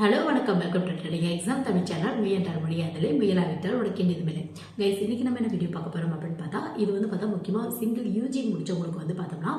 Hello வணக்கம். Welcome to trending exam Tamil channel முயன்றால் முடியாதலே முயலாவிட்டால் உடைக்கின்றது மேலே கைஸ் இன்னைக்கு நம்ம என்ன வீடியோ பார்க்க போகிறோம் அப்படின்னு பார்த்தா இது வந்து பார்த்தா முக்கியமாக சிங்கிள் யூஜி முடிச்சவங்களுக்கு வந்து பார்த்தோம்னா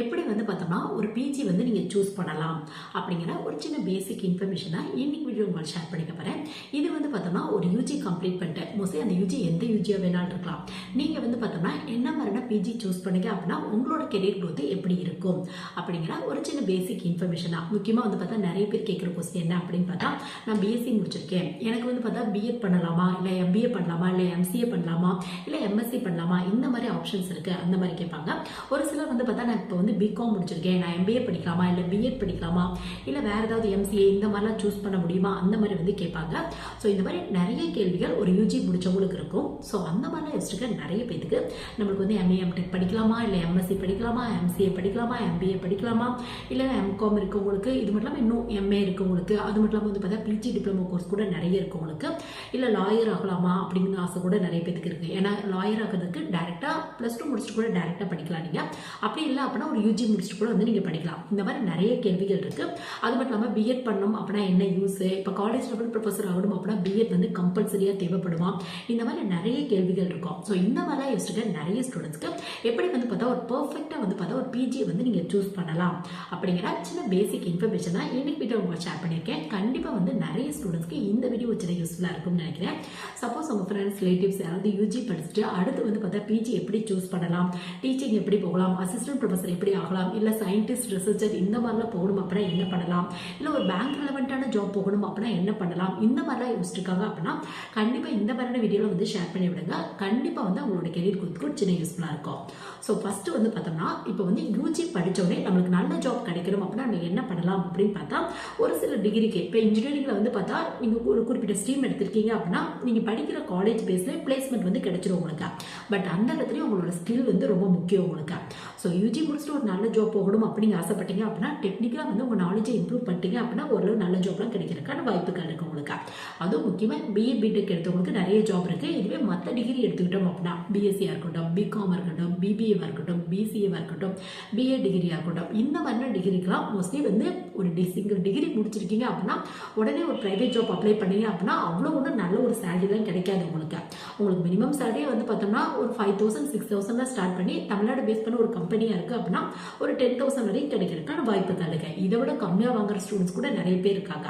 எப்படி வந்து பார்த்தோம்னா ஒரு பிஜி வந்து நீங்கள் சூஸ் பண்ணலாம் அப்படிங்கிற ஒரு சின்ன பேசிக் இன்ஃபர்மேஷன் தான் இன்னைக்கு வீடியோ உங்களுக்கு ஷேர் பண்ணிக்க போகிறேன் இது வந்து பார்த்தோம்னா ஒரு யூஜி கம்ப்ளீட் பண்ணிட்டேன் மோஸ்ட்லி அந்த யூஜி எந்த யூஜியாக வேணாலும் இருக்கலாம். நீங்கள் வந்து பார்த்தோம்னா என்ன மாதிரினா பிஜி சூஸ் பண்ணுங்க அப்படின்னா உங்களோட கெரியர் growth எப்படி இருக்கும் அப்படிங்கிற ஒரு சின்ன பேசிக் இன்ஃபர்மேஷன் தான். முக்கியமாக வந்து பார்த்தா நிறைய பேர் கேட்குற கொஸ்டின் என்ன அப்படின்னு பார்த்தா நான் பிஎஸ்சி முடிச்சிருக்கேன். எனக்கு வந்து பார்த்தா பிஎட் பண்ணலாமா? இல்லை எம்பிஏ பண்ணலாமா? இல்லை எம்சிஏ பண்ணலாமா? இல்லை எம்எஸ்சி பண்ணலாமா? இந்த மாதிரி ஆப்ஷன்ஸ் இருக்குது அந்த மாதிரி கேட்பாங்க. ஒரு சிலர் வந்து பார்த்தா நான் இப்போ வந்து பிகாம் முடிச்சிருக்கேன். நான் எம்பிஏ படிக்கலாமா? இல்லை பிஎட் படிக்கலாமா? இல்லை வேறு ஏதாவது எம்சிஏ இந்த மாதிரிலாம் சூஸ் பண்ண முடியுமா? அந்த மாதிரி வந்து கேட்பாங்க. ஸோ இந்த மாதிரி நிறைய கேள்விகள் ஒரு யூஜி முடிச்சவங்களுக்கு இருக்கும். ஸோ அந்த மாதிரிலாம் யோசிச்சுக்க நிறைய பேத்துக்கு. நம்மளுக்கு வந்து எம்ஏ எம்டெக் படிக்கலாமா? இல்லை எம்எஸ்சி படிக்கலாமா? எம்சிஏ படிக்கலாமா? எம்பிஏ படிக்கலாமா? இல்லை எம்காம் இருக்கவங்களுக்கு இது மட்டும் இல்லாமல் இன்னும் எம்ஏ இருக்கவங்களுக்கு அது மட்டும் இல்லாமல் வந்து பார்த்தா பிஜி டிப்ளமோ கோர்ஸ் கூட நிறைய இருக்கவங்களுக்கு இல்லை லாயர் ஆகலாமா அப்படிங்கிற ஆசை கூட நிறைய பேருக்கு இருக்குது ஏன்னா லாயர் ஆகிறதுக்கு டேரெக்டாக ப்ளஸ் டூ முடிச்சுட்டு கூட டேரெக்டாக படிக்கலாம் நீங்கள் அப்படி இல்லை அப்படின்னா ஒரு யூஜி முடிச்சுட்டு கூட வந்து நீங்கள் படிக்கலாம். இந்த மாதிரி நிறைய கேள்விகள் இருக்குது அது மட்டும் இல்லாமல் பிஎட் பண்ணணும் அப்படின்னா என்ன யூஸ் இப்போ காலேஜ் லெவல் ப்ரொஃபஸர் ஆகணும் அப்படின்னா பிஎட் வந்து கம்பல்சரியாக தேவைப்படுமா? இந்த மாதிரி நிறைய கேள்விகள் இருக்கும். ஸோ இந்த மாதிரிலாம் யோசிச்சுட்டு நிறைய ஸ்டூடெண்ட்ஸ்க்கு எப்படி வந்து பார்த்தா ஒரு பர்ஃபெக்டாக வந்து பார்த்தா ஒரு பிஜியை வந்து நீங்கள் சூஸ் பண்ணலாம். அப்படிங்கிற சின்ன பேசிக் இன்ஃபர்மேஷன் தான் இன்னைக்கு வீடியோ உங்களுக்கு ஷேர் பண்ணியிருக்கேன். கண்டிப்பாக வந்து நிறைய ஸ்டூடெண்ட்ஸ்க்கு இந்த வீடியோ சின்ன யூஸ்ஃபுல்லாக இருக்கும்னு நினைக்கிறேன். சப்போஸ் உங்கள் ஃப்ரெண்ட்ஸ் ரிலேட்டிவ்ஸ் யாராவது யூஜி படிச்சுட்டு அடுத்து வந்து பார்த்தா பிஜி எப்படி சூஸ் பண்ணலாம்? டீச்சிங் எப்படி போகலாம்? அசிஸ்டன்ட் ப்ரொஃபஸர் எப்படி ஆகலாம்? இல்லை சயின்டிஸ்ட் ரிசர்ச்சர் இந்த மாதிரிலாம் போகணும் அப்படின்னா என்ன பண்ணலாம்? இல்லை ஒரு பேங்க் ரிலவெண்ட்டான ஜாப் போகணும் அப்படின்னா என்ன பண்ணலாம்? இந்த மாதிரிலாம் யோசிச்சிருக்காங்க அப்படின்னா கண்டிப்பாக இந்த மாதிரியான வீடியோவில் வந்து ஷேர் பண்ணி விடுங்க. கண்டிப்பாக வந்து அவங்களோட கெரியர் கொடுத்துக்கு ஒரு சின்ன யூஸ்ஃபுல்லாக இருக்கும். ஸோ ஃபஸ்ட்டு வந்து பார்த்தோம்னா இப்போ வந்து யூஜி படித்தோடனே நம்மளுக்கு நல்ல ஜாப் கிடைக்கணும் அப்படின்னா நம்ம என்ன பண்ணலாம் அப்படின்னு பார்த்தா ஒரு சில டிகிரிக்கு இப்போ இன்ஜினியரிங்கில் வந்து பார்த்தா நீங்கள் ஒரு குறிப்பிட்ட ஸ்ட்ரீம் எடுத்திருக்கீங்க அப்படின்னா நீங்கள் படிக்கிற காலேஜ் பேஸில் பிளேஸ்மெண்ட் வந்து கிடைச்சிரும் உங்களுக்கு. பட் அந்த இடத்துலையும் உங்களோட ஸ்கில் வந்து ரொம்ப முக்கியம் உங்களுக்கு. ஸோ யூஜி முடிச்சுட்டு ஒரு நல்ல ஜாப் போகணும் அப்படின்னு ஆசைப்பட்டீங்க அப்படின்னா டெக்னிக்கலாக வந்து உங்கள் நாலேஜை இம்ப்ரூவ் பண்ணிட்டீங்க அப்படின்னா ஓரளவு நல்ல ஜாப்லாம் கிடைக்கிறதுக்கான வாய்ப்புகள் இருக்குது உங்களுக்கு. அதுவும் முக்கியமாக பிஏ பிடெக் எடுத்தவங்களுக்கு நிறைய ஜாப் இருக்குது இதுவே மற்ற டிகிரி எடுத்துக்கிட்டோம் அப்படின்னா பிஎஸ்சியாக இருக்கட்டும் பிகாம் இருக்கட்டும் பிபிஏவாக இருக்கட்டும் பிசிஏவாக இருக்கட்டும் பிஏ டிகிரியாக இருக்கட்டும் இந்த மாதிரியான டிகிரிக்கெலாம் மோஸ்ட்லி வந்து ஒரு டி சிங்கிள் டிகிரி முடிச்சிருக்கீங்க அப்படின்னா உடனே ஒரு ப்ரைவேட் ஜாப் அப்ளை பண்ணீங்க அப்படின்னா அவ்வளோ ஒன்றும் நல்ல ஒரு சேலரிலாம் கிடைக்காது உங்களுக்கு. உங்களுக்கு மினிமம் சேலரியே வந்து பார்த்தோம்னா ஒரு ஃபைவ் தௌசண்ட் சிக்ஸ் தௌசண்ட்ல ஸ்டார்ட் பண்ணி தமிழ்நாடு பேஸ் பண்ண ஒரு கம்பெனியாக இருக்குது அப்படின்னா ஒரு டென் தௌசண்ட் வரைக்கும் கிடைக்கிறதுக்கான வாய்ப்புகள் இருக்குது இதை விட கம்மியாக வாங்குற ஸ்டூடெண்ட்ஸ் கூட நிறைய பேர் இருக்காங்க.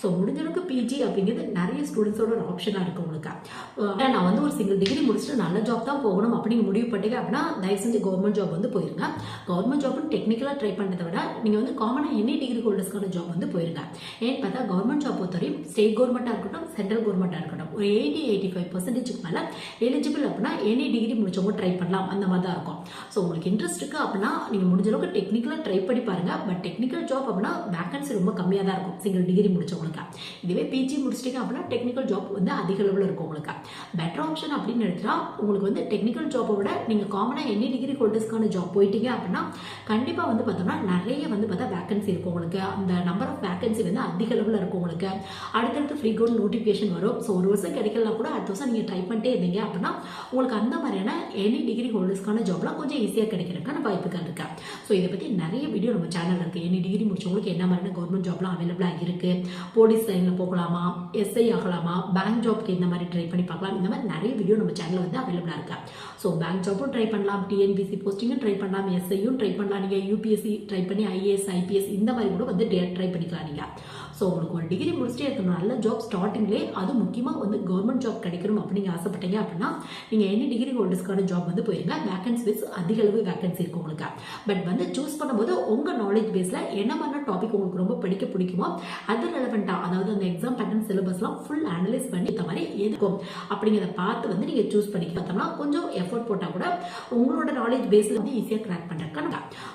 ஸோ முடிஞ்சளவுக்கு பிஜி அப்படிங்கிறது நிறைய ஸ்டூடெண்ட்ஸோட ஒரு ஆப்ஷனாக இருக்கு உங்களுக்கு. நான் வந்து ஒரு சிங்கிள் டிகிரி முடிச்சுட்டு நல்ல ஜாப் தான் போகணும் அப்படின்னு முடிவு பண்ணிட்டீங்க அப்படின்னா தயவு செஞ்சு கவர்மெண்ட் ஜாப் வந்து போயிருங்க. கவர்மெண்ட் ஜாப்னு டெக்னிக்கலாக ட்ரை பண்ணுறதை விட நீங்கள் வந்து காமனாக எனி டிகிரி ஹோல்டர்ஸ்க்கான ஜாப் வந்து போயிருங்க. ஏன்னு பார்த்தா கவர்மெண்ட் ஜாப் பொறுத்தவரையும் ஸ்டேட் கவர்மெண்ட்டாக இருக்கட்டும் சென்ட்ரல் கவர்மெண்ட்டாக இருக்கட்டும் ஒரு எயிட்டி எயிட்டி ஃபைவ் பர்சன்டேஜுக்கு மேலே எலிஜிபிள் அப்படின்னா எனி டிகிரி முடிச்சவங்க ட்ரை பண்ணலாம். அந்த மாதிரி தான் இருக்கும். ஸோ உங்களுக்கு இன்ட்ரெஸ்ட் இருக்குது அப்படின்னா நீங்கள் முடிஞ்ச அளவுக்கு டெக்னிக்கலாக ட்ரை பண்ணி பாருங்க. பட் டெக்னிக்கல் ஜாப் அப்படின்னா வேகன்சி ரொம்ப கம்மியாக தான் இருக்கும். சிங்கிள் டிகிரி முடிச்சவங்களுக்கு. இதுவே பிஜி முடிச்சிட்டீங்க அப்படின்னா டெக்னிக்கல் ஜாப் வந்து அதிக அளவில் இருக்கும் உங்களுக்கு. பெட்டர் ஆப்ஷன் அப்படின்னு எடுத்தா உங்களுக்கு வந்து டெக்னிக்கல் ஜாப்பை விட நீங்கள் காமனாக எனி டிகிரி ஹோல்டர்ஸ்க்கான ஜாப் போயிட்டீங்க அப்படின்னா கண்டிப்பாக வந்து பார்த்தோம்னா நிறைய வந்து பார்த்தா வேகன்சி இருக்கும் உங்களுக்கு. அந்த நம்பர் ஆஃப் வேகன்சி வந்து அதிக அளவில் இருக்கும் உங்களுக்கு. அடுத்தடுத்து ஃப்ரீ கோல் நோட்டிஃபிகேஷன் வரும். ஸோ ஒரு வருஷம் கிடைக்கலனா கூட அடுத்த வருஷம் நீங்கள் ட்ரை பண்ணிட்டே இருந்தீங்க அப்படின்னா உங்களுக்கு அந்த மாதிரியான எனி டிகிரி ஹோல்டர்ஸ்க்கான ஜாப்லாம் கொஞ்சம் ஈஸியாக கிடைக்கிறதுக்கான வாய்ப்புகள் இருக்கு. ஸோ இதை பற்றி நிறைய வீடியோ நம்ம சேனல் இருக்குது எனி டிகிரி முடிச்சவங்களுக்கு என்ன மாதிரியான கவர்மெண்ட் ஜாப்லாம் அவைலபிளாக இருக்குது போலீஸ் லைனில் போகலாமா? எஸ்ஐ ஆகலாமா? பேங்க் ஜாப்க்கு இந்த மாதிரி ட்ரை பண்ணி பார்க்கலாம். இந்த மாதிரி நிறைய வீடியோ நம்ம சேனலில் வந்து அவைலபிளாக இருக்கா. ஸோ பேங்க் ஜாப்பும் ட்ரை பண்ணலாம். டிஎன்பிசி போஸ்டிங்கும் ட்ரை பண்ணலாம். எஸ்ஐயும் ட்ரை பண்ணலாம். நீங்கள் யூபிஎஸ்சி ட்ரை பண்ணி ஐஏஎஸ் ஐபிஎஸ் இந்த மாதிரி கூட வந்து ட்ரை பண்ணிக்கலாம் நீங்கள் ஸோ உங்களுக்கு ஒரு டிகிரி முடிச்சுட்டே இருக்கணும் நல்ல ஜாப் ஸ்டார்டிங்லேயே அது முக்கியமாக வந்து கவர்மெண்ட் ஜாப் கிடைக்கணும் அப்படின்னு ஆசைப்பட்டீங்க அப்படின்னா நீங்கள் என்ன டிகிரி ஹோல்டர்ஸ்க்கான ஜாப் வந்து போயிருங்க. வேகன்சி பேஸ் அதிக அளவு வேகன்சி இருக்கும் உங்களுக்கு. பட் வந்து சூஸ் பண்ணும்போது உங்கள் நாலேஜ் பேஸில் என்ன மாதிரி டாபிக் உங்களுக்கு ரொம்ப படிக்க பிடிக்குமோ அது ரெலவெண்ட்டாக அதாவது அந்த எக்ஸாம் பேட்டர்ன் சிலபஸ்லாம் ஃபுல் அனலைஸ் பண்ணி இந்த மாதிரி எதுக்கும் அப்படிங்கிறத பார்த்து வந்து நீங்கள் சூஸ் பண்ணி பார்த்தோம்னா கொஞ்சம் எஃபோர்ட் போட்டால் கூட உங்களோட நாலேஜ் பேஸில் வந்து ஈஸியாக கிராக் பண்ணுறதுக்கான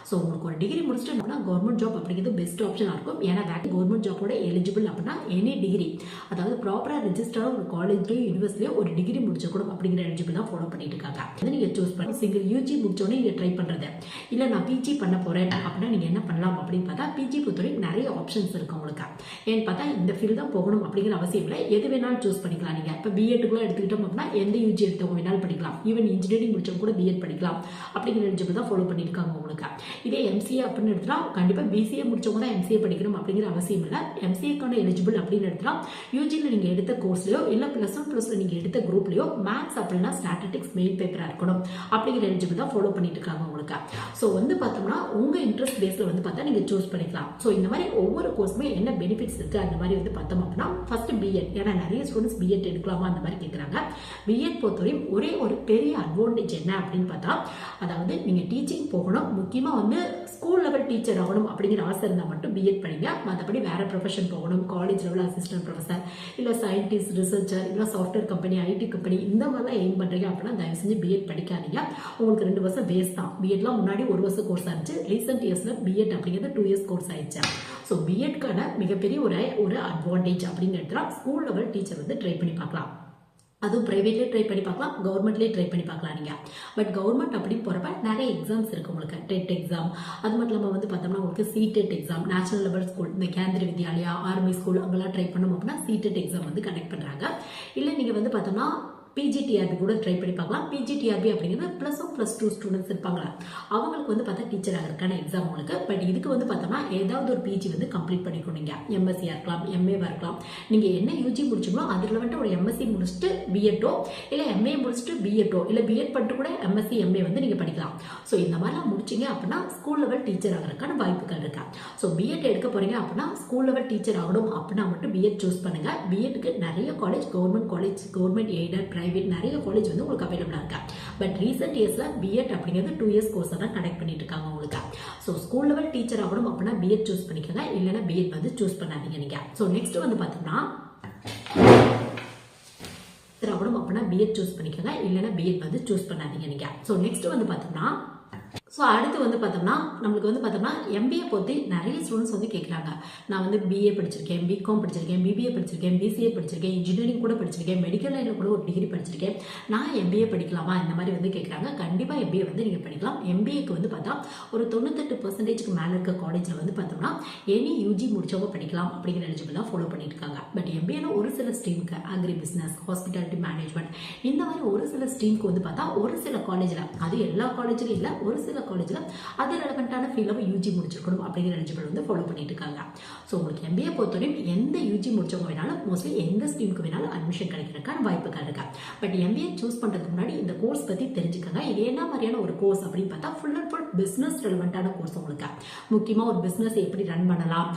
ஸோ உங்களுக்கு ஒரு டிகிரி முடிச்சுட்டு கவர்மெண்ட் ஜாப் அப்படிங்கிறது பெஸ்ட் ஆப்ஷனாக இருக்கும். ஏன்னா கவர்மெண்ட் ஜாப்போட எலிஜிபிள் அப்படின்னா எனி டிகிரி அதாவது ப்ராப்பராக ரெஜிஸ்டராக ஒரு காலேஜ்லயோ யூனிவர்சிட்டியோ ஒரு டிகிரி முடிச்சக்கூடும் அப்படிங்கிற எலிஜிபிள் தான் ஃபாலோ பண்ணிட்டு இருக்காங்க அதை நீங்கள் சூஸ் பண்ணி சிங்கிள் யூஜி முடிச்சோடனே நீங்கள் ட்ரை பண்ணுறது இல்லை நான் பிஜி பண்ண போகிறேன் அப்படின்னா நீங்கள் என்ன பண்ணலாம் அப்படின்னு பார்த்தா பிஜி பொறுத்தவரைக்கும் நிறைய ஆப்ஷன்ஸ் இருக்கு உங்களுக்கு. ஏன்னு பார்த்தா இந்த ஃபீல்டு தான் போகணும் அப்படிங்கிற அவசியம் இல்லை. எது வேணாலும் சூஸ் பண்ணிக்கலாம் நீங்கள் இப்போ கூட எடுத்துக்கிட்டோம் அப்படின்னா எந்த யூஜி எடுத்தவங்க வேணாலும் படிக்கலாம். ஈவன் இன்ஜினியரிங் முடிச்சவங்க கூட பிஎட் படிக்கலாம். அப்படிங்கிற எலிஜிபிள் தான் ஃபாலோ பண்ணியிருக்காங்க உங்களுக்கு. இதே எம்சிஏ அப்படின்னு எடுத்துனா கண்டிப்பாக பிசிஏ முடிச்சவங்க தான் எம்சிஏ படிக்கணும் அப்படிங்கிற அவசியம் இல்லை. எம்சிஏக்கான எலிஜிபிள் அப்படின்னு எடுத்தா யூஜியில் நீங்கள் எடுத்த கோர்ஸ்லையோ இல்லை ப்ளஸ் ஒன் ப்ளஸ் நீங்கள் எடுத்த குரூப்லையோ மேக்ஸ் அப்படின்னா ஸ்டாட்டிஸ்டிக்ஸ் மெயின் பேப்பராக இருக்கணும். அப்படிங்கிற எலிஜிபிள் தான் ஃபாலோ பண்ணிட்டு இருக்காங்க உங்களுக்கு. ஸோ வந்து பார்த்தோம்னா உங்கள் இன்ட்ரெஸ்ட் பேஸில் வந்து பார்த்தா நீங்கள் சூஸ் பண்ணிக்கலாம். ஸோ இந்த மாதிரி ஒவ்வொரு கோர்ஸுமே என்ன பெனிஃபிட்ஸ் இருக்குது அந்த மாதிரி வந்து பார்த்தோம் அப்படின்னா ஃபஸ்ட்டு பிஎட் ஏன்னா நிறைய ஸ்டூடெண்ட்ஸ் பிஎட் எடுக்கலாமா? அந்த மாதிரி கேட்குறாங்க பிஎட் பொறுத்தவரையும் ஒரே ஒரு பெரிய அட்வான்டேஜ் என்ன அப்படின்னு பார்த்தா அதாவது நீங்கள் டீச்சிங் போகணும். முக்கியமாக வந்து ஸ்கூல் லெவல் டீச்சர் ஆகணும் அப்படிங்கிற ஆசை இருந்தால் மட்டும் பிஎட் படிங்க மற்றபடி வேறு ப்ரொஃபஷன் போகணும். காலேஜ் லெவல் அசிஸ்டன்ட் ப்ரொஃபஸர் இல்லை சயின்டிஸ்ட் ரிசர்ச்சர் இல்லை சாஃப்ட்வேர் கம்பெனி ஐடி கம்பெனி இந்த மாதிரிலாம் எய்ம் பண்ணுறீங்க அப்படின்னா தயவு செஞ்சு பிஎட் படிக்காதீங்க. உங்களுக்கு ரெண்டு வருஷம் வேஸ்ட் தான். பிஎட்லாம் முன்னாடி ஒரு வருஷம் கோர்ஸ் ஆச்சு ரீசெண்ட் இயர்ஸில் பிஎட் அப்படிங்கிறது டூ இயர்ஸ் கோர்ஸ் ஆயிடுச்சு. ஸோ பிஎட்கான மிகப்பெரிய ஒரு ஒரு அட்வான்டேஜ் அப்படின்னு எடுத்துனா ஸ்கூல் லெவல் டீச்சர் வந்து ட்ரை பண்ணி பார்க்கலாம். அதுவும் ப்ரைவேட்லேயே ட்ரை பண்ணி பார்க்கலாம் கவர்மெண்ட்லேயே ட்ரை பண்ணி பார்க்கலாம் நீங்கள் பட் கவர்மெண்ட் அப்படின்னு போகிறப்ப நிறைய எக்ஸாம்ஸ் இருக்குது உங்களுக்கு. டெட் எக்ஸாம் அது மட்டும் இல்லாமல் வந்து பார்த்தோம்னா உங்களுக்கு CTET exam national level school இந்த கேந்திர வித்யாலயா ஆர்மி ஸ்கூல் அங்கெல்லாம் ட்ரை பண்ணோம் அப்படின்னா சிடெட் எக்ஸாம் வந்து கனெக்ட் பண்ணுறாங்க இல்லை நீங்கள் வந்து பார்த்தோம்னா பிஜிடிஆர்பி கூட ட்ரை பண்ணி பார்க்கலாம். பிஜிடிஆர்பி அப்படிங்கிறது plus one plus two students இருப்பாங்களா? அவங்களுக்கு வந்து பார்த்தா டீச்சர் ஆகிறதுக்கான எக்ஸாம் உங்களுக்கு பட் இதுக்கு வந்து பார்த்தோம்னா ஏதாவது ஒரு பிஜி வந்து கம்ப்ளீட் பண்ணிக்கணுங்க எம்எஸ்சியாக இருக்கலாம் எம்ஏவாக இருக்கலாம். நீங்கள் என்ன யூஜி முடிச்சிங்களோ அதில் வந்துட்டு ஒரு எம்எஸ்சி முடிச்சுட்டு பிஎட்டோ இல்லை எம்ஏ முடிச்சுட்டு பிஎட்டோ இல்லை பிஎட் பண்ணிட்டு கூட எம்எஸ்சி எம்ஏ வந்து நீங்கள் படிக்கலாம். ஸோ இந்த மாதிரிலாம் முடிச்சிங்க அப்படின்னா ஸ்கூல் லெவல் டீச்சர் ஆகிறதுக்கான வாய்ப்புகள் இருக்கா? ஸோ பிஎட் எடுக்க போகிறீங்க அப்படின்னா ஸ்கூல் லெவல் டீச்சர் ஆகணும் அப்படின்னா மட்டும் பிஎட் சூஸ் பண்ணுங்கள் பிஎட்க்கு நிறைய college government college government aided private நிறைய காலேஜ் வந்து உங்களுக்கு அவைலபிளாக இருக்கா? பட் ரீசெண்ட் இயர்ஸில் பிஎட் அப்படிங்கிறது டூ இயர்ஸ் கோர்ஸை தான் கனெக்ட் பண்ணிட்டு இருக்காங்க உங்களுக்கு. ஸோ ஸ்கூல் லெவல் டீச்சர் ஆகணும் அப்படின்னா பிஎட் சூஸ் பண்ணிக்கோங்க. இல்லைன்னா பிஎட் வந்து சூஸ் பண்ணாதீங்க நீங்கள் ஸோ நெக்ஸ்ட் வந்து பார்த்தோம்னா ஆகணும் அப்படின்னா பிஎட் சூஸ் பண்ணிக்கோங்க. இல்லைன்னா பிஎட் வந்து சூஸ் பண்ணாதீங்க நீங்கள் ஸோ நெக்ஸ்ட் வந்து பார்த்தோம்னா ஸோ அடுத்து வந்து பார்த்தோம்னா நம்மளுக்கு வந்து பார்த்தோம்னா எம்பிஏ பொறுத்து நிறைய ஸ்டூடெண்ட்ஸ் வந்து கேட்குறாங்க நான் வந்து பிஏ படிச்சிருக்கேன் பிகாம் படிச்சிருக்கேன் பிபிஏ படிச்சிருக்கேன் பிசிஏ படிச்சிருக்கேன் இன்ஜினியரிங் கூட படிச்சிருக்கேன் மெடிக்கல் லைனில் கூட ஒரு டிகிரி படிச்சிருக்கேன். நான் எம்பிஏ படிக்கலாமா? இந்த மாதிரி வந்து கேட்குறாங்க கண்டிப்பாக எம்பிஏ வந்து நீங்கள் படிக்கலாம். எம்பிஏக்கு வந்து பார்த்தா ஒரு தொண்ணூத்தெட்டு பர்சன்டேஜ்க்கு மேலே இருக்க காலேஜில் வந்து பார்த்தோம்னா எனி யூஜி முடிச்சவங்க படிக்கலாம் அப்படிங்கிற எலிஜிபிள் ஃபாலோ பண்ணிட்டு இருக்காங்க பட் எம்பிஏல ஒரு சில ஸ்ட்ரீமுக்கு அக்ரி பிஸ்னஸ் ஹாஸ்பிட்டாலிட்டி மேனேஜ்மெண்ட் இந்த மாதிரி ஒரு சில ஸ்ட்ரீமுக்கு வந்து பார்த்தா ஒரு சில காலேஜில் அது எல்லா காலேஜிலும் இல்லை ஒரு சில காலேஜில் அது ரெலவெண்ட்டான ஃபீல்டில் யூஜி முடிச்சிருக்கணும் அப்படிங்கிற எலிஜிபிள் வந்து ஃபாலோ பண்ணிட்டு இருக்காங்க ஸோ உங்களுக்கு எம்பிஏ பொறுத்தவரையும் எந்த யூஜி முடிச்சவங்க வேணாலும் மோஸ்ட்லி எந்த ஸ்ட்ரீமுக்கு வேணாலும் அட்மிஷன் கிடைக்கிறதுக்கான வாய்ப்புகள் இருக்கா. பட் எம்பிஏ சூஸ் பண்ணுறதுக்கு முன்னாடி இந்த கோர்ஸ் பற்றி தெரிஞ்சுக்கோங்க. இது என்ன மாதிரியான ஒரு கோர்ஸ் அப்படின்னு பார்த்தா ஃபுல் அண்ட் ஃபுல் பிஸ்னஸ் ரெலவெண்ட்டான கோர்ஸ் உங்களுக்கு. முக்கியமாக ஒரு பிஸ்னஸ் எப்படி ரன் பண்ணலாம்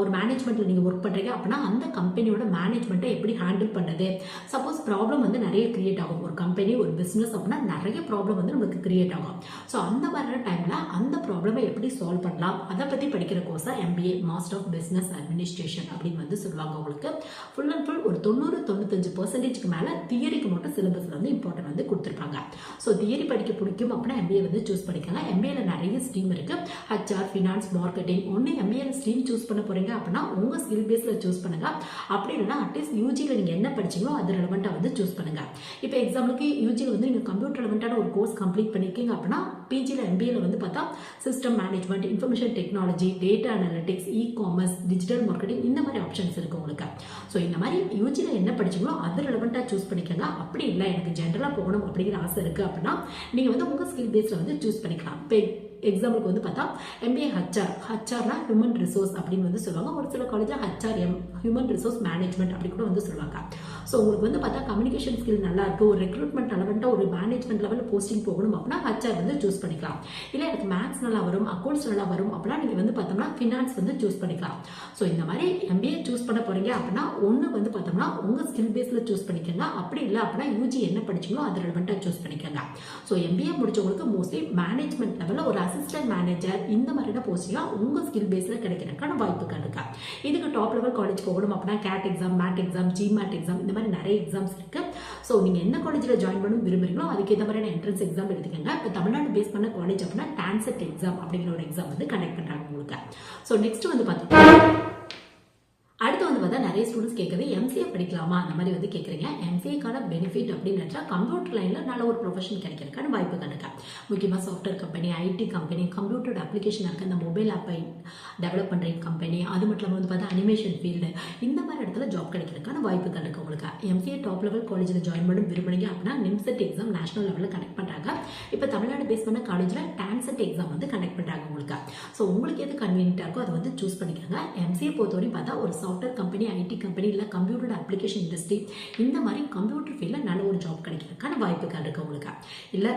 ஒரு மேனேஜ்மெண்ட்டில் நீங்கள் ஒர்க் பண்ணுறீங்க அப்படின்னா அந்த கம்பெனியோட மேனேஜ்மெண்ட்டை எப்படி ஹேண்டில் பண்ணுறது சப்போஸ் ப்ராப்ளம் வந்து நிறைய கிரியேட் ஆகும். ஒரு கம்பெனி ஒரு பிஸ்னஸ் அப்படின்னா நிறைய ப்ராப்ளம் வந்து நமக்கு கிரியேட் ஆகும். ஸோ அந்த மாதிரி டைமில் அந்த ப்ராப்ளமை எப்படி சால்வ் பண்ணலாம்? அதை பற்றி படிக்கிற கோர்ஸ் தான் MBA master of business administration அப்படின்னு வந்து சொல்லுவாங்க உங்களுக்கு. ஃபுல் அண்ட் ஃபுல் ஒரு தொண்ணூறு தொண்ணூத்தஞ்சு பர்சன்டேஜ்க்கு மேலே தியரிக்கு மட்டும் சிலபஸில் வந்து இம்பார்ட்டன்ட் வந்து கொடுத்துருப்பாங்க. ஸோ தியரி படிக்க பிடிக்கும் அப்படின்னா எம்பிஏ வந்து சூஸ் பண்ணிக்கோங்க எம்பிஏல நிறைய ஸ்ட்ரீம் இருக்கு. ஹச்ஆர் ஃபினான்ஸ் மார்க்கெட்டிங் ஒன்று எம்பிஏல ஸ்ட்ரீம் சூஸ் பண்ண போகிறீங்க அப்படின்னா உங்கள் ஸ்கில் பேஸில் சூஸ் பண்ணுங்க. அப்படி இல்லைன்னா அட்லீஸ்ட் யூஜியில் நீங்கள் என்ன படிச்சீங்களோ அது ரெலவெண்ட்டாக வந்து சூஸ் பண்ணுங்க. இப்போ எக்ஸாம்பிளுக்கு யூஜியில் வந்து நீங்கள் கம்ப்யூட்டர் ரெலவெண்ட்டான ஒரு கோர்ஸ் கம்ப்ளீட் பண்ணியிருக்கீங்க அப்படின்னா பிஜியில் எம்பிஏல வந்து பார்த்தா system management information technology data analytics e commerce digital marketing இந்த மாதிரி ஆப்ஷன்ஸ் இருக்கு உங்களுக்கு. ஸோ இந்த மாதிரி யூஜியில் என்ன படிச்சீங்களோ அது ரிலவெண்ட்டாக சூஸ் பண்ணிக்கோங்க. அப்படி இல்லை எனக்கு ஜென்ரலாக போகணும் அப்படிங்கிற ஆசை இருக்குது அப்படின்னா நீங்கள் வந்து உங்கள் ஸ்கில் பேஸில் வந்து சூஸ் பண்ணிக்கலாம். எக்ஸாம்பிளுக்கு வந்து பார்த்தா எம்பிஏ ஹச்ஆர் ஹச்ஆர்னா ஹியூமன் ரிசோர்ஸ் அப்படின்னு வந்து சொல்லுவாங்க. ஒரு சில காலேஜில் HR M human resource management அப்படி கூட வந்து சொல்லுவாங்க. ஸோ உங்களுக்கு வந்து பார்த்தா கம்யூனிகேஷன் ஸ்கில் நல்லா இருக்கு ஒரு ரெக்ரூட்மெண்ட் லெவல்ட்டாக ஒரு மேனேஜ்மெண்ட் லெவலில் போஸ்டிங் போகணும் அப்படின்னா ஹச்ஆர் வந்து சூஸ் பண்ணிக்கலாம். இல்லை எனக்கு மேக்ஸ் நல்லா வரும் அக்கௌண்ட்ஸ் நல்லா வரும் அப்படின்னா நீங்கள் வந்து பார்த்தோம்னா ஃபினான்ஸ் வந்து சூஸ் பண்ணிக்கலாம். ஸோ இந்த மாதிரி எம்பிஏ சூஸ் பண்ண போறீங்க அப்படின்னா ஒன்று வந்து பார்த்தோம்னா உங்கள் ஸ்கில் பேஸில் சூஸ் பண்ணிக்கோங்க. அப்படி இல்லை அப்படின்னா யூஜி என்ன படிச்சீங்களோ அது ரெலவெண்ட்டாக சூஸ் பண்ணிக்கோங்க. ஸோ எம்பிஏ முடிச்சவங்களுக்கு மோஸ்ட்லி மேனேஜ்மெண்ட் லெவலில் ஒரு அசிஸ்டன்ட் மேனேஜர் இந்த மாதிரியான போஸ்டிங்லாம் உங்கள் ஸ்கில் பேஸில் கிடைக்கிறதுக்கான வாய்ப்புகள் இருக்கா. இதுக்கு டாப் லெவல் காலேஜ் போகணும் அப்படின்னா CAT exam MAT exam GMAT exam இந்த மாதிரி நிறைய எக்ஸாம்ஸ் இருக்கு. ஸோ நீங்கள் என்ன காலேஜில் ஜாயின் பண்ணணும் விரும்புறீங்களோ அதுக்கேற்ற மாதிரியான என்ட்ரன்ஸ் எக்ஸாம் எடுத்துக்கோங்க. இப்போ தமிழ்நாடு பேஸ் பண்ண காலேஜ் அப்படின்னா டான்செட் எக்ஸாம் அப்படிங்கிற ஒரு எக்ஸாம் வந்து கனெக்ட் பண்ணுறாங்க உங்களுக்கு. ஸோ நெக்ஸ்ட் வந்து பார்த்தீங்கன்னா வந்து நிறைய ஸ்டூடெண்ட்ஸ் கேட்குது எம்சிஏ படிக்கலாமா? அந்த மாதிரி வந்து கேட்குறீங்க. எம்சிஏக்கான பெனிஃபிட் அப்படின்னு கம்ப்யூட்டர் லைனில் நல்ல ஒரு ப்ரொஃபஷன் கிடைக்கிறதுக்கான வாய்ப்புகள் கணக்கு முக்கியமாக software company IT company computer application இருக்க இந்த மொபைல் ஆப்பை டெவலப் பண்ணுற கம்பெனி அது மட்டும் இல்லாமல் வந்து பார்த்தா அனிமேஷன் ஃபீல்டு இந்த மாதிரி இடத்துல ஜாப் கிடைக்கிறதுக்கான வாய்ப்புகள் இருக்குது உங்களுக்கு. எம்சிஏ டாப் லெவல் காலேஜில் ஜாயின் பண்ண விரும்புனீங்க அப்படின்னா நிம்செட் எக்ஸாம் நேஷனல் லெவலில் கனெக்ட் பண்ணுறாங்க இப்போ தமிழ்நாடு பேஸ் பண்ண காலேஜில் டான்செட் எக்ஸாம் வந்து கனெக்ட் பண்ணுறாங்க உங்களுக்கு. ஸோ உங்களுக்கு எது கன்வீனியன்ட்டாக இருக்கோ அதை வந்து சூஸ் பண்ணிக்கோங்க. எம்சிஏ பொறுத்தவரையும் பார்த்தா ஒரு சாஃப்ட்வேர் கம்பெனி ஐடி கம்பெனி இல்லை கம்ப்யூட்டர் அப்ளிகேஷன் இண்டஸ்ட்ரி இந்த மாதிரி கம்ப்யூட்டர் ஃபீல்டில் நல்ல ஒரு ஜாப் கிடைக்கிறதுக்கான வாய்ப்புகள் இருக்குது உங்களுக்கு. இல்லை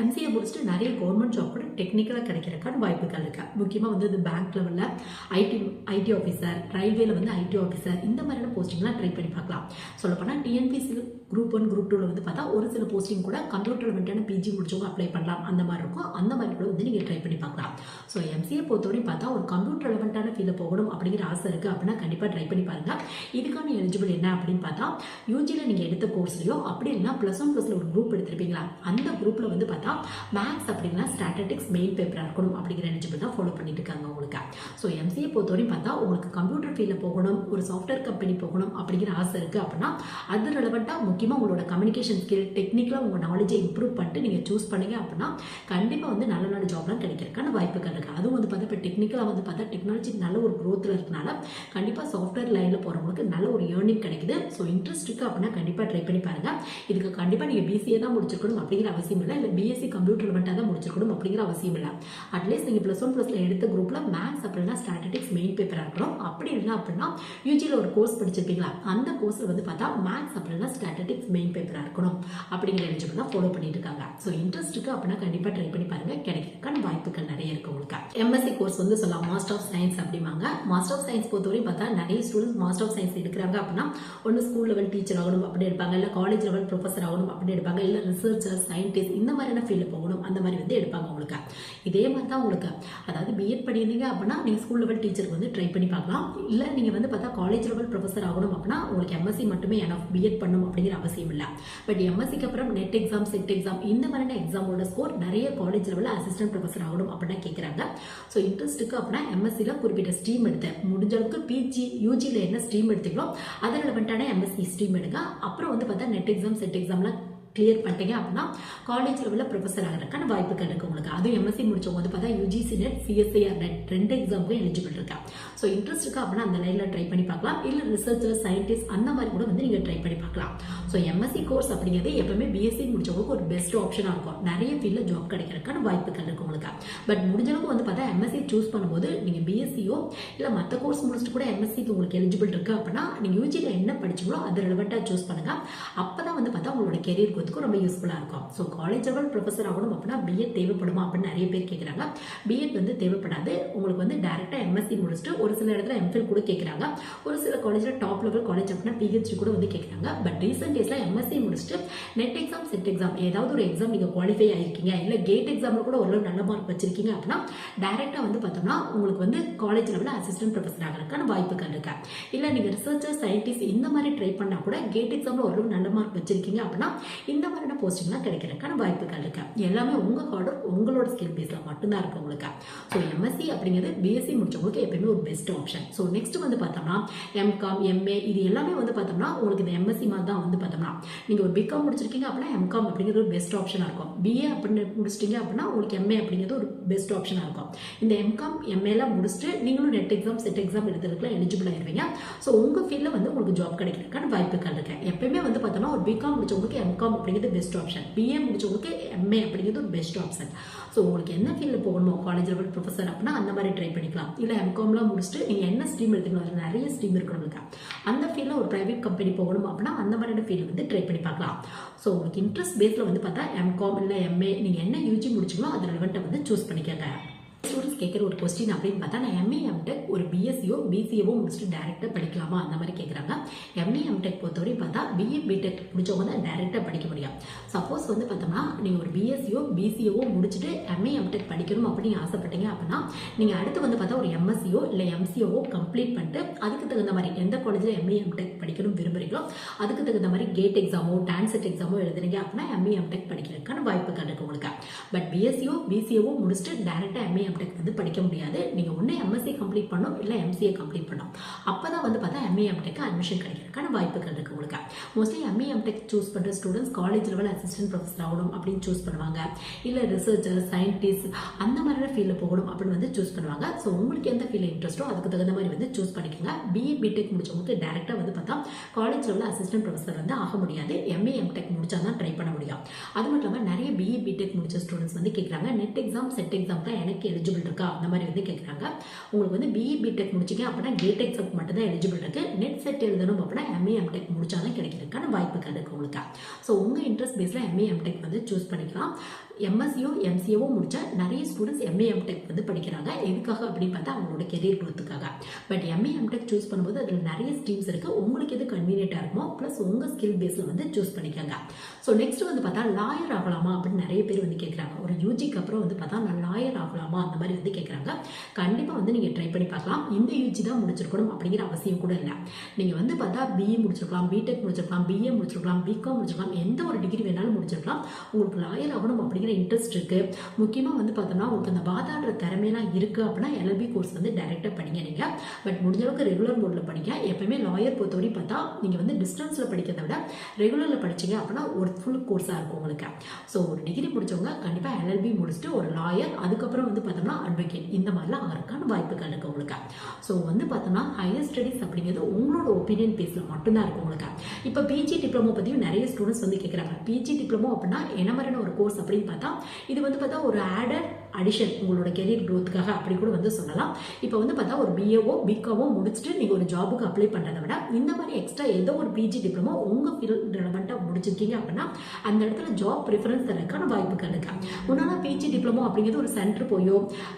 எம்சிஏ முடிச்சுட்டு நிறைய கவர்மெண்ட் ஜாப் கூட டெக்னிக்கலாக கிடைக்கிறக்கான வாய்ப்புகள் இருக்குது முக்கியமாக வந்து இது பேங்க் லெவலில் ஐடி ஐடி ஆஃபீஸர் ரயில்வேல வந்து ஐடி ஆஃபீஸர் இந்த மாதிரியான போஸ்டிங்லாம் ட்ரை பண்ணி பார்க்கலாம். சொல்லப்போனால் டிஎன்பிசி குரூப் ஒன் குரூப் டூவில் வந்து பார்த்தா ஒரு சில போஸ்டிங் கூட கம்ப்யூட்டர் ரிலேட்டடான பிஜி முடிச்சவங்க அப்ளை பண்ணலாம். அந்த மாதிரி இருக்கும். அந்த மாதிரி கூட வந்து நீங்கள் ட்ரை பண்ணி பொறுத்தவரையும் பார்த்தா ஒரு கம்ப்யூட்டர் ரிலவெண்ட்டான ஃபீல்டில் போகணும் அப்படிங்கிற ஆசை இருக்குது அப்படின்னா கண்டிப்பாக ட்ரை பண்ணி பாருங்க. இதுக்கான எலிஜிபிள் என்ன அப்படின்னு பார்த்தா யூஜியில் நீங்கள் எடுத்த கோர்ஸ்லையோ அப்படி இல்லைனா ப்ளஸ் ஒன் ப்ளஸில் ஒரு குரூப் எடுத்திருப்பீங்களா? அந்த குரூப்பில் வந்து பார்த்தா மேக்ஸ் அப்படின்னா ஸ்டாட்டிக்ஸ் மெயின் பேப்பராக இருக்கணும் அப்படிங்கிற எலிஜிபிள் தான் ஃபாலோ பண்ணிட்டு இருக்காங்க உங்களுக்கு. ஸோ எம்சிஏ பொறுத்தவரையும் பார்த்தா உங்களுக்கு கம்ப்யூட்டர் ஃபீல்டில் போகணும் ஒரு சாஃப்ட்வேர் கம்பெனி போகணும் அப்படிங்கிற ஆசை இருக்குது அப்படின்னா அது ரெலவெண்ட்டாக முக்கியமாக உங்களோட கம்யூனிகேஷன் ஸ்கில் டெக்னிக்கலாக உங்கள் நாலேஜை இம்ப்ரூவ் பண்ணிட்டு நீங்கள் சூஸ் பண்ணீங்க. அப்படின்னா கண்டிப்பாக வந்து நல்ல நல்ல ஜாப்லாம் கிடைக்கிறதுக்கான வாய்ப்புகள் இருக்குது அதுவும் வந்து பார்த்தா இப்போ டெக்னிக்கலாக வந்து பார்த்தா டெக்னாலஜி நல்ல ஒரு க்ரோத்தில் இருக்கனால கண்டிப்பாக சாஃப்ட்வேர் லைனில் போகிறவங்களுக்கு நல்ல ஒரு ஏர்னிங் கிடைக்குது. ஸோ இன்ட்ரெஸ்ட் இருக்குது அப்படின்னா கண்டிப்பாக ட்ரை பண்ணி பாருங்கள் இதுக்கு கண்டிப்பாக நீங்கள் பிசிஏ தான் முடிச்சிருக்கணும் அப்படிங்கிற அவசியம் இல்லை. இல்லை பிஎஸ்சி கம்ப்யூட்டர் மட்டும் தான் முடிச்சிருக்கணும் அப்படிங்கிற அவசியம் இல்லை. அட்லீஸ்ட் நீங்கள் ப்ளஸ் ஒன் ப்ளஸில் எடுத்த குரூப்பில் மேக்ஸ் அப்படின்னா ஸ்டாட்டிக்ஸ் மெயின் பேப்பராக இருக்கணும். அப்படி இல்லை அப்படின்னா யூஜியில் ஒரு கோர்ஸ் படிச்சிருப்பீங்களா? அந்த கோர்ஸில் வந்து பார்த்தா மேக்ஸ் அப்படின்னா ஸ்டாட்டிக்ஸ் மெயின் பேப்பராக இருக்கணும் அப்படிங்கிற எலிஜிபிள் தான் ஃபாலோ பண்ணிட்டு இருக்காங்க. ஸோ இன்ட்ரெஸ்ட் இருக்கு அப்படின்னா கண்டிப்பாக ட்ரை பண்ணி பாருங்க. கிடைக்கிறதுக்கான வாய்ப்புகள் நிறைய இருக்கு உங்களுக்கு. எம்எஸ் எம்எஸ்சி கோர்ஸ் வந்து சொல்லலாம். மாஸ்டர் ஆஃப் சயின்ஸ் அப்படிம்பாங்க. மாஸ்டர் ஆஃப் சயின்ஸ் பொறுத்தவரையும் பார்த்தா நிறைய ஸ்டூடெண்ட்ஸ் மாஸ்டர் ஆஃப் சயின்ஸ் எடுக்கிறாங்க அப்படின்னா ஒன்று ஸ்கூல் லெவல் டீச்சர் ஆகணும் அப்படி எடுப்பாங்க. இல்லை காலேஜ் லெவல் ப்ரொஃபஸர் ஆகணும் அப்படி எடுப்பாங்க. இல்லை ரிசர்ச்சர் சயின்டிஸ்ட் இந்த மாதிரியான ஃபீல்டில் போகணும். அந்த மாதிரி வந்து எடுப்பாங்க உங்களுக்கு இதே மாதிரி தான் உங்களுக்கு. அதாவது பிஎட் பண்ணியிருந்தீங்க அப்படின்னா நீங்கள் ஸ்கூல் லெவல் டீச்சருக்கு வந்து ட்ரை பண்ணி பார்க்கலாம். இல்லை நீங்கள் வந்து பார்த்தா காலேஜ் லெவல் ப்ரொஃபஸர் ஆகணும் அப்படின்னா உங்களுக்கு எம்எஸ்சி மட்டுமே எனஃப் பிஎட் பண்ணணும் அப்படிங்கிற அவசியம் இல்லை. பட் எம்எஸ்சிக்கு அப்புறம் நெட் எக்ஸாம் செட் எக்ஸாம் இந்த மாதிரியான எக்ஸாமோட ஸ்கோர் நிறைய காலேஜ் லெவலில் அசிஸ்டன்ட் ப்ரொஃபஸர் ஆகணும் அப்படின்னா கேட்குறாங்க ஸோ இன்ட்ரெஸ்ட்டுக்கு அப்படின்னா எம்எஸ்சியில் குறிப்பிட்ட ஸ்ட்ரீம் எடுத்தேன். முடிஞ்ச அளவுக்கு பிஜி யூஜியில் என்ன ஸ்ட்ரீம் எடுத்தீங்களோ அது ரெலவெண்ட்டான எம்எஸ்சி ஸ்ட்ரீம் எடுங்க. அப்புறம் வந்து பார்த்தா நெட் எக்ஸாம் செட் எக்ஸாம்லாம் கிளியர் பண்ணிட்டீங்க அப்படின்னா காலேஜ் லெவலில் ப்ரொஃபஸர் ஆகிறதுக்கான வாய்ப்புகள் இருக்குது உங்களுக்கு. அதுவும் எம்எஸ்சி முடிச்சவங்க வந்து பார்த்தா யூஜிசி நெட் சிஎஸ்ஐஆர் நெட் ரெண்டு எக்ஸாமுக்கும் எலிஜிபிள் இருக்கா? ஸோ இன்ட்ரெஸ்ட் இருக்கா அப்படின்னா அந்த லைனில் ட்ரை பண்ணி பார்க்கலாம். இல்லை ரிசர்ச்சர் சயின்டிஸ்ட் அந்த மாதிரி கூட வந்து நீங்கள் ட்ரை பண்ணி பார்க்கலாம். ஸோ எம்எஸ்சி கோர்ஸ் அப்படிங்கிறது எப்பவுமே பிஎஸ்சி முடிச்சவங்களுக்கு ஒரு பெஸ்ட் ஆப்ஷனாக இருக்கும். நிறைய ஃபீல்டில் ஜாப் கிடைக்கிறதுக்கான வாய்ப்புகள் இருக்குது உங்களுக்கு. பட் முடிஞ்சளவுக்கு வந்து பார்த்தா எம்எஸ்சி சூஸ் பண்ணும்போது நீங்கள் பிஎஸ்சியோ இல்லை மற்ற கோர்ஸ் முடிச்சுட்டு கூட எம்எஸ்சிக்கு உங்களுக்கு எலிஜிபிள் இருக்கு அப்படின்னா நீங்கள் யூஜியில் என்ன படிச்சீங்களோ அது ரிலவெண்ட்டாக சூஸ் பண்ணுங்கள் அப்போ தான் வந்து பார்த்தா உங்களோட கெரியர் growth-க்கு ரொம்ப யூஸ்ஃபுல்லாக இருக்கும். ஸோ காலேஜ் லெவல் ப்ரொஃபஸர் ஆகணும் அப்படின்னா பிஎட் தேவைப்படுமா அப்படின்னு நிறைய பேர் கேட்குறாங்க பிஎட் வந்து தேவைப்படாது. உங்களுக்கு வந்து டேரெக்டாக எம்எஸ்சி முடிச்சுட்டு ஒரு சில இடத்துல எம்ஃபில் கூட கேட்குறாங்க ஒரு சில காலேஜில் டாப் லெவல் காலேஜ் அப்படின்னா பிஹெச்டி கூட வந்து கேட்குறாங்க பட் ரீசெண்ட் டேஸில் எம்எஸ்சி முடிச்சுட்டு நெட் எக்ஸாம் செட் எக்ஸாம் ஏதாவது ஒரு எக்ஸாம் நீங்கள் குவாலிஃபை ஆகிருக்கீங்க இல்லை கேட் எக்ஸாமில் கூட ஓரளவு நல்ல மார்க் வச்சிருக்கீங்க அப்படின்னா டேரெக்டாக வந்து பார்த்தோம்னா உங்களுக்கு வந்து காலேஜ் லெவலில் அசிஸ்டன்ட் ப்ரொஃபஸர் ஆகிறதுக்கான வாய்ப்புகள் இருக்கு. இல்லை நீங்கள் ரிசர்ச்சர் சயின்டிஸ்ட் இந்த மாதிரி ட்ரை பண்ணால் கூட கேட் எக்ஸாமில் ஓரளவு நல்ல மார்க் வச்சிருக்கீங்க அப்படின்னா இந்த மாதிரியான போஸ்டிங்லாம் கிடைக்கிறதுக்கான வாய்ப்புகள் இருக்கு. எல்லாமே உங்கள் கார்டு உங்களோட ஸ்கில் பேஸில் மட்டும்தான் இருக்கும் உங்களுக்கு. ஸோ எம்எஸ்சி அப்படிங்கிறது பிஎஸ்சி முடிச்சவங்களுக்கு எப்பயுமே ஒரு பெஸ்ட் ஆப்ஷன் ஸோ நெக்ஸ்ட் வந்து பார்த்தோம்னா எம்காம் எம்ஏ இது எல்லாமே வந்து பார்த்தோம்னா உங்களுக்கு இந்த எம்எஸ்சி மாதிரி தான் வந்து பார்த்தோம்னா. நீங்கள் ஒரு பிகாம் முடிச்சிருக்கீங்க அப்படின்னா எம்காம் அப்படிங்கிறது ஒரு பெஸ்ட் ஆப்ஷனாக இருக்கும். பிஏ அப்படின்னு முடிச்சிட்டிங்க அப்படின்னா உங்களுக்கு எம்ஏ அப்படிங்கிறது ஒரு பெஸ்ட் ஆப்ஷனாக இருக்கும். இந்த எம்காம் எம்ஏலாம் முடிச்சுட்டு நீங்களும் நெட் எக்ஸாம் செட் எக்ஸாம் எழுதுறதுக்குலாம் எலிஜிபிள் ஆயிருவீங்க. ஸோ உங்கள் ஃபீல்டில் வந்து உங்களுக்கு ஜாப் கிடைக்கிறதுக்கான வாய்ப்புகள் இருக்குது எப்பயுமே வந்து பார்த்தோம்னா ஒரு பிகாம் முடிச்சவங்களுக்கு எம்காம் அப்படிங்கிறது பெஸ்ட் ஆப்ஷன் பிஏ முடிச்சவங்களுக்கு எம்ஏ அப்படிங்கிறது ஒரு பெஸ்ட் ஆப்ஷன் ஸோ உங்களுக்கு என்ன ஃபீல்டில் போகணுமோ காலேஜ் லெவல் ப்ரொஃபஸர் அப்படின்னா அந்த மாதிரி ட்ரை பண்ணிக்கலாம். இல்லை எம்காம்லாம் முடிச்சுட்டு நீங்கள் என்ன ஸ்ட்ரீம் எடுத்துக்கலாம் நிறைய ஸ்ட்ரீம் இருக்கு நம்மளுக்கு அந்த ஃபீல்டில் ஒரு ப்ரைவேட் கம்பெனி போகணும் அப்படின்னா அந்த மாதிரியான ஃபீல்டு வந்து ட்ரை பண்ணி பார்க்கலாம். ஸோ உங்களுக்கு இன்ட்ரெஸ்ட் பேஸில் வந்து பார்த்தா எம்காம் இல்லை எம்ஏ நீங்கள் என்ன யூஜி முடிச்சிங்களோ அது ரெலவெண்ட்டை வந்து சூஸ் பண்ணிக்கோங்க. ஸ்டூடெண்ட்ஸ் கேட்குற ஒரு கொஸ்டின் அப்படின்னு பார்த்தா நான் எம்ஏ எம்டெக் ஒரு பிஎஸ்சியோ பிசிஏவோ முடிச்சுட்டு டேரெக்டாக படிக்கலாமா? அந்த மாதிரி கேட்குறாங்க. எம்ஏ எம்டெக் பொறுத்தவரை பார்த்தா பிஏ பிடெக் முடிச்சவங்க தான் டேரெக்டாக படிக்க முடியும். சப்போஸ் வந்து பார்த்தோம்னா நீங்கள் ஒரு பிஎஸ்சியோ பிசிஏவோ முடிச்சுட்டு எம்ஏ எம்டெக் படிக்கணும் அப்படின்னு ஆசைப்பட்டீங்க அப்படின்னா நீங்கள் அடுத்து வந்து பார்த்தா ஒரு எம்எஸ்சியோ இல்லை எம்சிஓவோ கம்ப்ளீட் பண்ணிட்டு அதுக்கு தகுந்த மாதிரி எந்த காலேஜில் எம்ஏ எம்டெக் படிக்கணும் விரும்புகிறீங்களோ அதுக்கு தகுந்த மாதிரி கேட் எக்ஸாமோ டான்செட் எக்ஸாமோ எழுதுனீங்க அப்படின்னா எம்ஏ எம்டெக் படிக்கிறதுக்கான வாய்ப்பு இருக்கு உங்களுக்கு. பட் பிஎஸ்சியோ பிசிஏவோ முடிச்சுட்டு டேரெக்டாக எம்ஏ எம்டெக் வந்து படிக்க முடியாது. நீங்கள் ஒன்று எம்எஸ்சி கம்ப்ளீட் பண்ணணும் இல்லை எம்சிஏ கம்ப்ளீட் பண்ணணும். அப்போ தான் வந்து பார்த்தா எம்ஏ எம்டெக் அட்மிஷன் கிடைக்கிறதுக்கான வாய்ப்புகள் இருக்குது உங்களுக்கு. Mostly MA M Tech choose பண்ணுற students college level assistant professor ஆகணும் அப்படின்னு சூஸ் பண்ணுவாங்க. இல்லை ரிசர்ச்சர் சயின்டிஸ்ட் அந்த மாதிரியான ஃபீல்டில் போகணும் அப்படின்னு வந்து சூஸ் பண்ணுவாங்க. ஸோ உங்களுக்கு எந்த ஃபீல்டில் இன்ட்ரெஸ்ட்டோ அதுக்கு தகுந்த மாதிரி வந்து சூஸ் பண்ணிக்கோங்க. பிஏ பிடெக் முடிச்சவங்களுக்கு டேரெக்டாக வந்து பார்த்தா காலேஜ் லெவலில் அசிஸ்டன்ட் ப்ரொஃபஸர் வந்து ஆக முடியாது. எம்ஏ எம்டெக் முடிச்சா தான் ட்ரை பண்ண முடியும். அது மட்டும் இல்லாமல் நிறைய பிஏ பிடெக் முடிச்ச ஸ்டூடெண்ட்ஸ் வந்து கேட்குறாங்க நெட் எக்ஸாம் செட் எக்ஸாம் தான் எனக்கு எலிஜிபிள் இருக்கா? அந்த மாதிரி வந்து கேட்குறாங்க உங்களுக்கு வந்து பிஇ பிடெக் முடிச்சிங்க அப்படின்னா கேட் எக்ஸாம் மட்டும் தான் எலிஜிபிள் இருக்கு. நெட் செட் எழுதணும் அப்படின்னா எம்ஏ எம்டெக் முடிச்சாதான் கிடைக்கிறதுக்கான வாய்ப்புகள் இருக்கு உங்களுக்கு. ஸோ உங்கள் இன்ட்ரெஸ்ட் பேஸில் எம்ஏ எம்டெக் வந்து சூஸ் பண்ணிக்கலாம். எம்எஸ்சியோ எம்சிஏவோ முடிச்சா நிறைய ஸ்டூடெண்ட்ஸ் எம்ஏ எம்டெக் வந்து படிக்கிறாங்க. எதுக்காக அப்படின்னு பார்த்தா அவங்களோட career குரூத்துக்காக but MA M Tech choose பண்ணும்போது அதில் நிறைய ஸ்ட்ரீம்ஸ் இருக்கு. உங்களுக்கு எது கன்வீனியண்ட்டாக இருக்குமோ ப்ளஸ் உங்கள் ஸ்கில் பேஸில் வந்து சூஸ் பண்ணிக்கோங்க. ஸோ நெக்ஸ்ட் வந்து பார்த்தா லாயர் ஆகலாமா அப்படின்னு நிறைய பேர் வந்து கேட்குறாங்க ஒரு யூஜிக்கு அப்புறம் வந்து பார்த்தா நான் லாயர் ஆகலாமா? அந்த மாதிரி வந்து கேட்குறாங்க கண்டிப்பாக வந்து நீங்கள் ட்ரை பண்ணி பார்க்கலாம். இந்த யூஜி தான் முடிச்சிருக்கணும் அப்படிங்கிற அவசியம் கூட இல்லை. நீங்கள் வந்து பார்த்தா பிஏ முடிச்சிருக்கலாம் பிடெக் முடிச்சிருக்கலாம் பிஏ முடிச்சிருக்கலாம் பிகாம் முடிச்சிருக்கலாம் எந்த ஒரு டிகிரி வேணாலும் முடிச்சிருக்கலாம். உங்களுக்கு லாயர் ஆகணும் அப்படிங்கிற இன்ட்ரெஸ்ட் இருக்குது முக்கியமாக வந்து பார்த்தோம்னா உங்களுக்கு அந்த வாதாடுற திறமையெல்லாம் இருக்குது அப்படின்னா எல்எல்பி கோர்ஸ் வந்து டைரெக்டாக படிங்க நீங்கள் பட் முடிஞ்சளவுக்கு ரெகுலர் மோடில் படிங்க. எப்பயுமே லாயர் பொறுத்தவரை பார்த்தா நீங்கள் வந்து டிஸ்டன்ஸில் படிக்கிறத விட ரெகுலரில் படிச்சீங்க அப்படின்னா ஒரு ஃபுல் கோர்ஸாக இருக்கும் உங்களுக்கு. ஸோ ஒரு டிகிரி முடிச்சவங்க கண்டிப்பாக எல்எல்பி முடிச்சுட்டு ஒரு லாயர் அதுக்கப்புறம் வந்து பார்த்தோம்னா அட்வொகேட் இந்த மாதிரிலாம் ஆகிறதுக்கான வாய்ப்புகள் இருக்கு உங்களுக்கு. ஸோ வந்து பார்த்தோம்னா ஹையர் ஸ்டடீஸ் அப்படிங்கிறது உங்களோட ஒப்பீனியன் பேஸில் மட்டும்தான் இருக்கும் உங்களுக்கு. இப்போ பிஜி டிப்ளமோ பற்றியும் நிறைய ஸ்டூடெண்ட்ஸ் வந்து கேட்குறாங்க பிஜி டிப்ளமோ அப்படின்னா என்ன மாதிரியான ஒரு கோர்ஸ் அப்படின்னு பார்த்தா இது வந்து பார்த்தா ஒரு ஆடர் அடிஷன் உங்களோட கெரியர் க்ரோத்துக்காக அப்படி கூட வந்து சொல்லலாம். இப்போ வந்து பார்த்தா ஒரு பிஏஓ பிகாவோ முடிச்சுட்டு நீங்கள் ஒரு ஜாபுக்கு அப்ளை பண்ணுறதை விட இந்த மாதிரி எக்ஸ்ட்ரா ஏதோ ஒரு பிஜி டிப்ளமோ உங்கள் ஃபீல்ட் ரெலவெண்ட்டாக முடிச்சிருக்கீங்க அப்படின்னா அந்த இடத்துல ஜாப் ப்ரிஃபரன்ஸ் தரக்கான வாய்ப்புகள் இருக்கா. முன்னாடி பிஜி டிப்ளமோ அப்படிங்கிறது ஒரு சென்டர் போயோ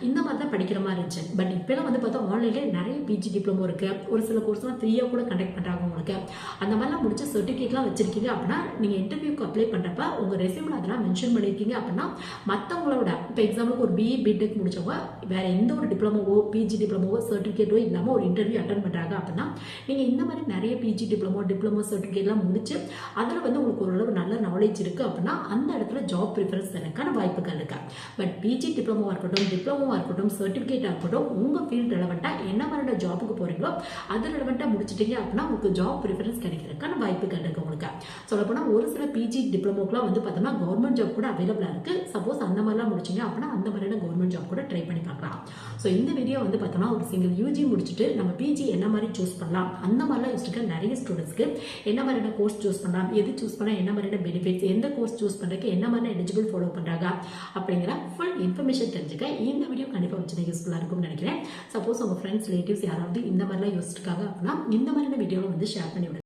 இந்த மாதிரி தான் படிக்கிற மாதிரி இருந்துச்சு. பட் இப்போலாம் வந்து பார்த்தா ஆன்லைன்லேயே நிறைய பிஜி டிப்ளமோ இருக்குது ஒரு சில கோர்ஸ்லாம் ஃப்ரீயாக கூட கண்டக்ட் பண்ணுறாங்க உங்களுக்கு. அந்த மாதிரிலாம் முடிச்ச சர்டிஃபிகேட்லாம் வச்சிருக்கீங்க அப்படின்னா நீங்கள் இன்டர்வியூக்கு அப்ளை பண்ணுறப்ப உங்கள் ரெசியூமில் அதெல்லாம் மென்ஷன் பண்ணியிருக்கீங்க அப்படின்னா மற்றவங்களோட இப்போ எக்ஸாம்பிளுக்கு ஒரு பிஇ பிடெக் முடிச்சவங்க வேற எந்த ஒரு டிப்ளமோவோ பிஜி டிப்ளமோவோ சர்டிஃபிகேட்டோ இல்லாமல் ஒரு இன்டர்வியூ அட்டன் பண்ணுறாங்க அப்படின்னா நீங்கள் இந்த மாதிரி நிறைய பிஜி டிப்ளமோ டிப்ளமோ சர்டிஃபிகேட்லாம் முடிச்சு அதில் வந்து உங்களுக்கு ஓரளவு நல்ல நாலேஜ் இருக்குது அப்படின்னா அந்த இடத்துல ஜாப் ப்ரிஃபரன்ஸ் தரக்கான வாய்ப்புகள் இருக்கா. பட் பிஜி டிப்ளமோவாக இருக்கட்டும் டிப்ளமோவாக இருக்கட்டும் சர்டிஃபிகேட்டாக இருக்கட்டும் உங்கள் ஃபீல்ட் ரெலவெண்ட்டாக என்ன மாதிரியான ஜாபுக்கு போகிறீங்களோ அது ரெலவெண்ட்டாக முடிச்சிட்டீங்க அப்படின்னா உங்களுக்கு ஜாப் ப்ரிஃபரன்ஸ் கிடைக்கிறதுக்கான வாய்ப்புகள் இருக்குது உங்களுக்கு. சொல்லப்போனால் ஒரு சில பிஜி டிப்ளமோக்கெலாம் வந்து பார்த்தோம்னா கவர்மெண்ட் ஜாப் கூட அவைலபிளாக இருக்குது சப்போஸ் அந்த மாதிரிலாம் முடிச்சிங்க அப்படின்னா அந்த மாதிரியான கவர்மெண்ட் ஜாப் கூட ட்ரை பண்ணி பார்க்கலாம். ஸோ இந்த வீடியோ வந்து பார்த்தோம்னா ஒரு சிங்கிள் யூஜி முடிச்சுட்டு நம்ம பிஜி என்ன மாதிரி சூஸ் பண்ணலாம்? அந்த மாதிரிலாம் யோசிச்சுக்க நிறைய ஸ்டூடெண்ட்ஸ்க்கு என்ன மாதிரியான கோர்ஸ் சூஸ் பண்ணலாம்? எது சூஸ் பண்ணால் என்ன மாதிரியான பெனிஃபிட்ஸ் எந்த கோர்ஸ் சூஸ் பண்ணுறதுக்கு என்ன மாதிரியான எலிஜிபிள் ஃபாலோ பண்ணுறாங்க அப்படிங்கிற ஃபுல் இன்ஃபர்மேஷன் தெரிஞ்சுக்க இந்த வீடியோ கண்டிப்பாக வச்சு யூஸ்ஃபுல்லாக இருக்கும்னு நினைக்கிறேன். சப்போஸ் உங்கள் ஃப்ரெண்ட்ஸ் ரிலேட்டிவ்ஸ் யாராவது இந்த மாதிரிலாம் யோசிச்சிருக்காங்க அப்படின்னா இந்த மாதிரியான வீடியோவை வந்து ஷேர் பண்ணி